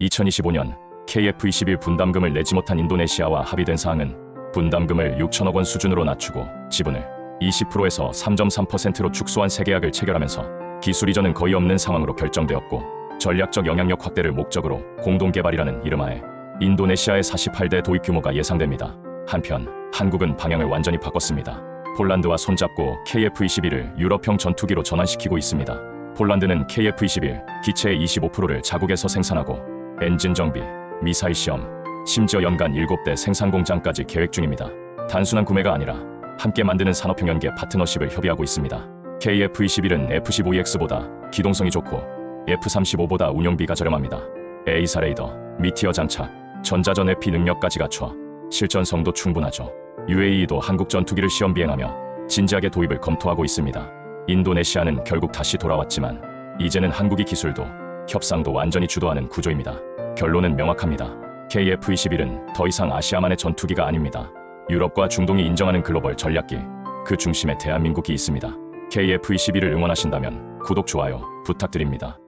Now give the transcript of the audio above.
2025년 KF-21 분담금을 내지 못한 인도네시아와 합의된 사항은 분담금을 6천억 원 수준으로 낮추고 지분을 20%에서 3.3%로 축소한 세 계약을 체결하면서 기술 이전은 거의 없는 상황으로 결정되었고 전략적 영향력 확대를 목적으로 공동 개발이라는 이름하에 인도네시아의 48대 도입 규모가 예상됩니다. 한편 한국은 방향을 완전히 바꿨습니다. 폴란드와 손잡고 KF-21을 유럽형 전투기로 전환시키고 있습니다. 폴란드는 KF-21 기체의 25%를 자국에서 생산하고 엔진 정비, 미사일 시험, 심지어 연간 7대 생산 공장까지 계획 중입니다. 단순한 구매가 아니라 함께 만드는 산업형 연계 파트너십을 협의하고 있습니다. KF-21은 F-15EX보다 기동성이 좋고 F-35보다 운용비가 저렴합니다. 에이사 레이더, 미티어 장착, 전자전 회피 능력까지 갖춰 실전성도 충분하죠. UAE도 한국 전투기를 시험 비행하며 진지하게 도입을 검토하고 있습니다. 인도네시아는 결국 다시 돌아왔지만 이제는 한국이 기술도 협상도 완전히 주도하는 구조입니다. 결론은 명확합니다. KF-21은 더 이상 아시아만의 전투기가 아닙니다. 유럽과 중동이 인정하는 글로벌 전략기, 그 중심에 대한민국이 있습니다. KF-21을 응원하신다면 구독, 좋아요 부탁드립니다.